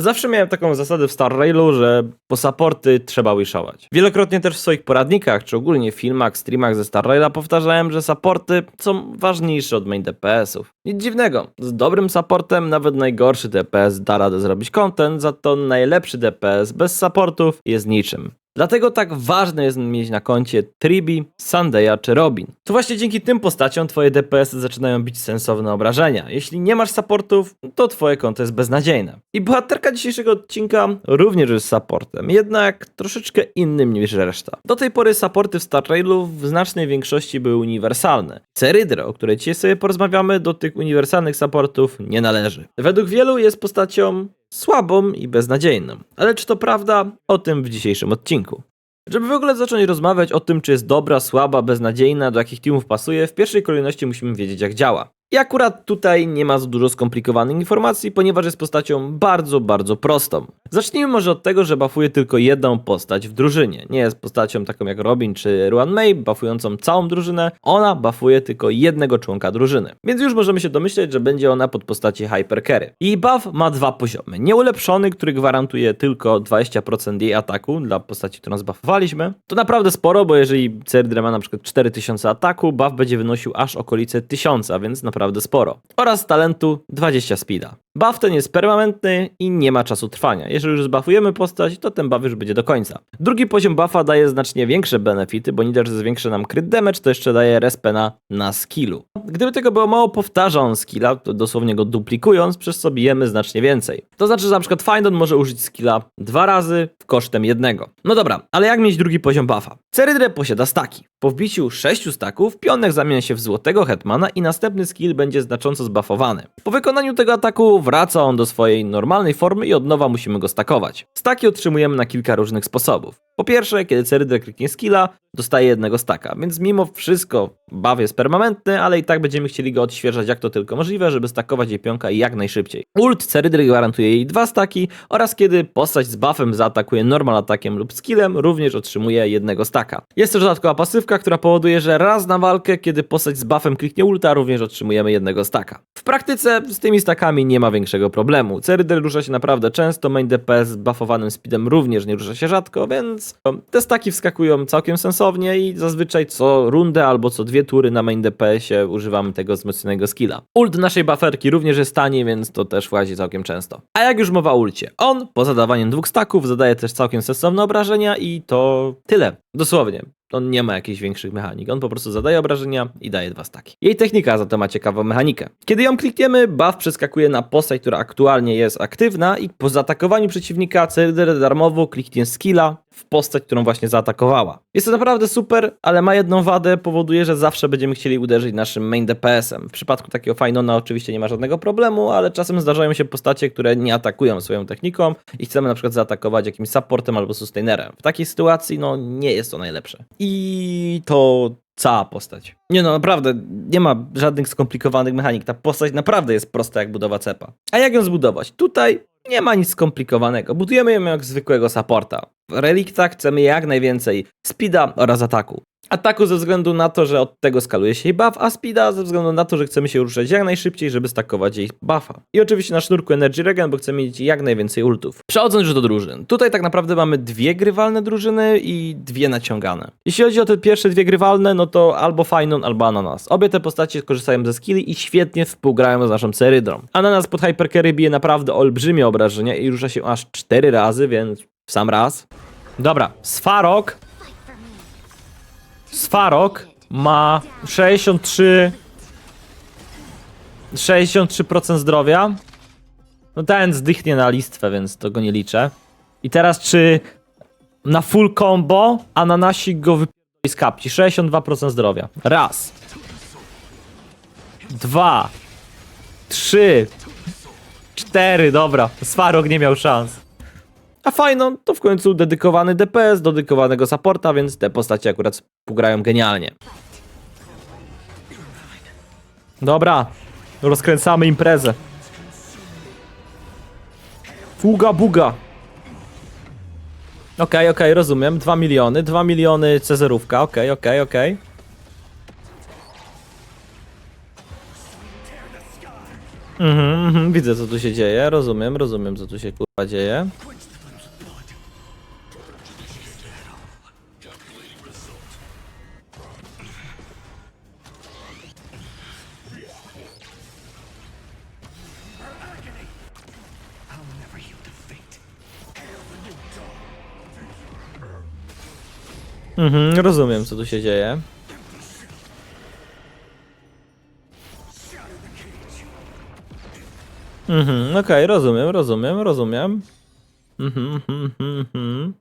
Zawsze miałem taką zasadę w Star Railu, że po supporty trzeba wishować. Wielokrotnie też w swoich poradnikach, czy ogólnie filmach, streamach ze Star Raila powtarzałem, że supporty są ważniejsze od main DPS-ów. Nic dziwnego, z dobrym supportem nawet najgorszy DPS da radę zrobić content, za to najlepszy DPS bez supportów jest niczym. Dlatego tak ważne jest mieć na koncie Tribi, Sandaya czy Robin. To właśnie dzięki tym postaciom twoje DPS-y zaczynają bić sensowne obrażenia. Jeśli nie masz supportów, to twoje konto jest beznadziejne. I bohaterka dzisiejszego odcinka również jest supportem, jednak troszeczkę innym niż reszta. Do tej pory supporty w Star Railu w znacznej większości były uniwersalne. Cerydra, o której dzisiaj sobie porozmawiamy, do tych uniwersalnych supportów nie należy. Według wielu jest postacią słabą i beznadziejną. Ale czy to prawda? O tym w dzisiejszym odcinku. Żeby w ogóle zacząć rozmawiać o tym, czy jest dobra, słaba, beznadziejna, do jakich teamów pasuje, w pierwszej kolejności musimy wiedzieć, jak działa. I akurat tutaj nie ma za dużo skomplikowanych informacji, ponieważ jest postacią bardzo, bardzo prostą. Zacznijmy może od tego, że bafuje tylko jedną postać w drużynie. Nie jest postacią taką jak Robin czy Ruan May, bafującą całą drużynę. Ona bafuje tylko jednego członka drużyny. Więc już możemy się domyśleć, że będzie ona pod postaci Hyper Carry. Jej buff ma dwa poziomy. Nieulepszony, który gwarantuje tylko 20% jej ataku dla postaci, którą zbuffowaliśmy. To naprawdę sporo, bo jeżeli Cerdra ma na przykład 4000 ataku, buff będzie wynosił aż okolice 1000, a więc naprawdę sporo. Oraz talentu 20 speeda. Buff ten jest permanentny i nie ma czasu trwania. Jeżeli już zbuffujemy postać, to ten buff już będzie do końca. Drugi poziom buffa daje znacznie większe benefity, bo nie dość, że zwiększa nam crit damage, to jeszcze daje respena na skillu. Gdyby tego było mało, powtarza on skilla, dosłownie go duplikując, przez co bijemy znacznie więcej. To znaczy, że na przykład Findon może użyć skilla dwa razy kosztem jednego. No dobra, ale jak mieć drugi poziom buffa? Cerydre posiada staki. Po wbiciu 6 staków, pionek zamienia się w złotego hetmana i następny skill będzie znacząco zbuffowany. Po wykonaniu tego ataku wraca on do swojej normalnej formy i od nowa musimy go stakować. Staki otrzymujemy na kilka różnych sposobów. Po pierwsze, kiedy Cerydre kliknie skilla, dostaje jednego staka, więc mimo wszystko buff jest permanentny, ale i tak będziemy chcieli go odświeżać jak to tylko możliwe, żeby stakować jej pionka jak najszybciej. Ult Cerydry gwarantuje jej dwa staki oraz kiedy postać z buffem zaatakuje normal atakiem lub skillem, również otrzymuje jednego staka. Jest też dodatkowa pasywka, która powoduje, że raz na walkę, kiedy postać z buffem kliknie ulta, również otrzymujemy jednego staka. W praktyce z tymi stakami nie ma większego problemu. Cerydry rusza się naprawdę często, main DPS z buffowanym speedem również nie rusza się rzadko, więc te staki wskakują całkiem sensownie i zazwyczaj co rundę albo co dwie tury na main DPS-ie używamy tego wzmocnionego skilla. Ult naszej bufferki również jest tani, więc to też włazi całkiem często. A jak już mowa o ulcie, on po zadawaniu dwóch staków zadaje też całkiem sensowne obrażenia i to tyle. Dosłownie. On nie ma jakichś większych mechanik. On po prostu zadaje obrażenia i daje dwa staki. Jej technika za to ma ciekawą mechanikę. Kiedy ją klikniemy, buff przeskakuje na postać, która aktualnie jest aktywna i po zaatakowaniu przeciwnika Cyrder darmowo kliknie skilla w postać, którą właśnie zaatakowała. Jest to naprawdę super, ale ma jedną wadę, powoduje, że zawsze będziemy chcieli uderzyć naszym main DPS-em. W przypadku takiego Finona oczywiście nie ma żadnego problemu, ale czasem zdarzają się postacie, które nie atakują swoją techniką i chcemy na przykład zaatakować jakimś supportem albo sustainerem. W takiej sytuacji, no, nie jest to najlepsze. I to cała postać. Nie no, naprawdę, nie ma żadnych skomplikowanych mechanik. Ta postać naprawdę jest prosta jak budowa cepa. A jak ją zbudować? Tutaj nie ma nic skomplikowanego. Budujemy ją jak zwykłego supporta. W reliktach chcemy jak najwięcej speeda oraz ataku. Ataku ze względu na to, że od tego skaluje się jej buff, a speeda ze względu na to, że chcemy się ruszać jak najszybciej, żeby stakować jej buffa. I oczywiście na sznurku Energy Regen, bo chcemy mieć jak najwięcej ultów. Przechodząc już do drużyn. Tutaj tak naprawdę mamy dwie grywalne drużyny i dwie naciągane. Jeśli chodzi o te pierwsze dwie grywalne, no to albo Fainon, albo Ananas. Obie te postacie korzystają ze skilli i świetnie współgrają z naszą Cerydrą. Ananas pod Hypercarry bije naprawdę olbrzymie obrażenia i rusza się aż cztery razy, więc w sam raz. Dobra, Sfarok Sfarok ma 63 63% zdrowia. No ten zdychnie na listwę, więc to go nie liczę. I teraz czy na full combo ananasik go wypierdoli z kapci? 62% zdrowia. Raz. Dwa. Trzy. Cztery, dobra. Sfarok nie miał szans. A fajno, to w końcu dedykowany DPS, dedykowanego supporta, więc te postacie akurat pograją genialnie. Dobra, rozkręcamy imprezę. Fuga buga. Okej, okej, rozumiem. 2 miliony, 2 miliony Cezarówka, okej, okej, okej. Mhm, Mhm, widzę co tu się dzieje, rozumiem, rozumiem co tu się kurwa dzieje. Mhm, rozumiem co tu się dzieje. Mhm, okej, rozumiem, rozumiem, rozumiem. Mhm, mhm, mhm, mhm.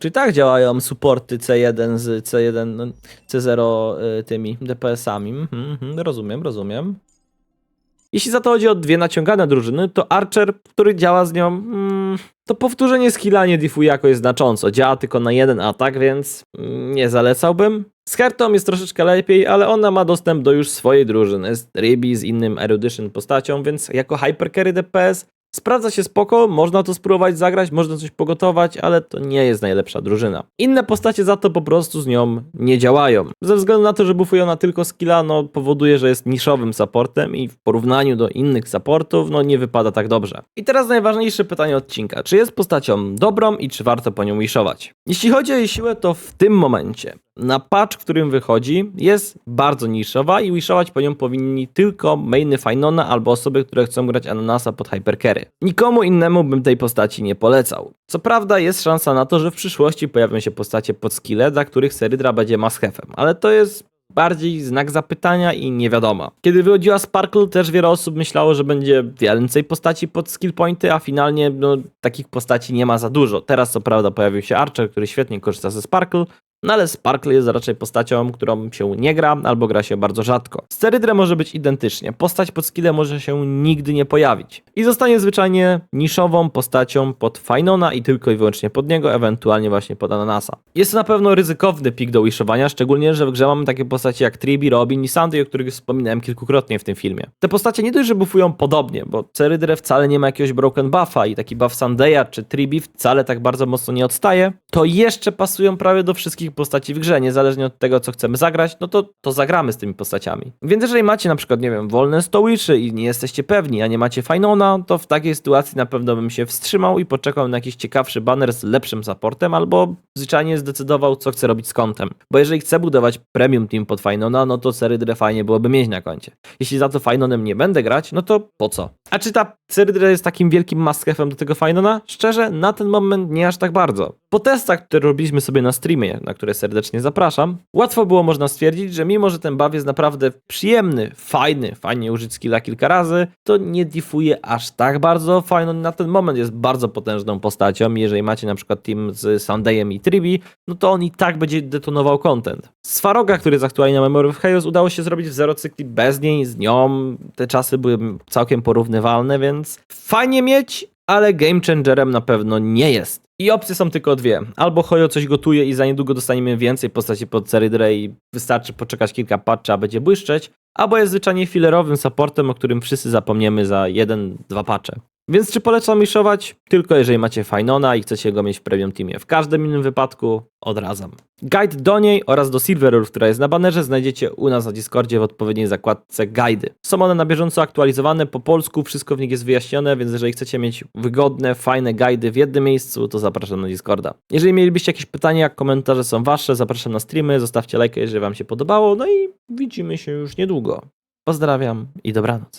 Czyli tak działają supporty C1 z C1, no, C0 y, tymi DPS-ami. Mhm, mhm, rozumiem, rozumiem. Jeśli za to chodzi o dwie naciągane drużyny, to Archer, który działa z nią, mm, to powtórzenie skilla nie diffuje jakoś znacząco. Działa tylko na jeden atak, więc mm, nie zalecałbym. Z Hertą jest troszeczkę lepiej, ale ona ma dostęp do już swojej drużyny, z Ribi, z innym Erudition postacią, więc jako hypercarry DPS sprawdza się spoko, można to spróbować zagrać, można coś pogotować, ale to nie jest najlepsza drużyna. Inne postacie za to po prostu z nią nie działają. Ze względu na to, że buffuje ona tylko skilla, no powoduje, że jest niszowym supportem i w porównaniu do innych supportów, no nie wypada tak dobrze. I teraz najważniejsze pytanie odcinka. Czy jest postacią dobrą i czy warto po nią wishować? Jeśli chodzi o jej siłę, to w tym momencie na patch, którym wychodzi, jest bardzo niszowa i wishować po nią powinni tylko mainy Finona albo osoby, które chcą grać Ananasa pod Hypercarry. Nikomu innemu bym tej postaci nie polecał. Co prawda jest szansa na to, że w przyszłości pojawią się postacie pod skille, dla których Serydra będzie maschefem, ale to jest bardziej znak zapytania i nie wiadomo. Kiedy wychodziła Sparkle, też wiele osób myślało, że będzie więcej postaci pod skill pointy, a finalnie no, takich postaci nie ma za dużo. Teraz co prawda pojawił się Archer, który świetnie korzysta ze Sparkle, no ale Sparkle jest raczej postacią, którą się nie gra, albo gra się bardzo rzadko. Z Cerydrem może być identycznie. Postać pod skillem może się nigdy nie pojawić. I zostanie zwyczajnie niszową postacią pod Finona i tylko i wyłącznie pod niego, ewentualnie właśnie pod Ananasa. Jest to na pewno ryzykowny pik do wishowania, szczególnie, że w grze mamy takie postacie jak Tribi, Robin i Sandy, o których wspominałem kilkukrotnie w tym filmie. Te postacie nie dość, że buffują podobnie, bo Cerydre wcale nie ma jakiegoś broken buffa i taki buff Sandeya czy Tribi wcale tak bardzo mocno nie odstaje, to jeszcze pasują prawie do wszystkich postaci w grze, niezależnie od tego, co chcemy zagrać, no to, to zagramy z tymi postaciami. Więc jeżeli macie na przykład, nie wiem, wolne stołyszy i nie jesteście pewni, a nie macie Finona, to w takiej sytuacji na pewno bym się wstrzymał i poczekał na jakiś ciekawszy banner z lepszym supportem, albo zwyczajnie zdecydował, co chce robić z kontem. Bo jeżeli chcę budować premium team pod Finona, no to Cerydre fajnie byłoby mieć na koncie. Jeśli za to Finonem nie będę grać, no to po co? A czy ta Cerydre jest takim wielkim maskefem do tego Finona? Szczerze, na ten moment nie aż tak bardzo. Po testach, które robiliśmy sobie na streamie, na które serdecznie zapraszam, łatwo było można stwierdzić, że mimo, że ten buff jest naprawdę przyjemny, fajny, fajnie użyć skilla kilka razy, to nie diffuje aż tak bardzo. Finon na ten moment jest bardzo potężną postacią. Jeżeli macie na przykład team z Sundayem i Tribi, no to on i tak będzie detonował content. Z Faroga, który jest aktualnie na Memory of Chaos, udało się zrobić w zero cykli bez niej, z nią. Te czasy były całkiem porównywalne, więc fajnie mieć, ale game changerem na pewno nie jest. I opcje są tylko dwie. Albo Hoyo coś gotuje i za niedługo dostaniemy więcej postaci pod Cerydre i wystarczy poczekać kilka patchy, a będzie błyszczeć, albo jest zwyczajnie fillerowym supportem, o którym wszyscy zapomniemy za jeden, dwa patche. Więc czy polecam miszować? Tylko jeżeli macie Finona i chcecie go mieć w premium teamie. W każdym innym wypadku odradzam. Guide do niej oraz do Silverur, która jest na banerze, znajdziecie u nas na Discordzie w odpowiedniej zakładce guidy. Są one na bieżąco aktualizowane po polsku, wszystko w nich jest wyjaśnione, więc jeżeli chcecie mieć wygodne, fajne guidy w jednym miejscu, to zapraszam na Discorda. Jeżeli mielibyście jakieś pytania, komentarze są wasze, zapraszam na streamy, zostawcie lajkę, jeżeli wam się podobało, no i widzimy się już niedługo. Pozdrawiam i dobranoc.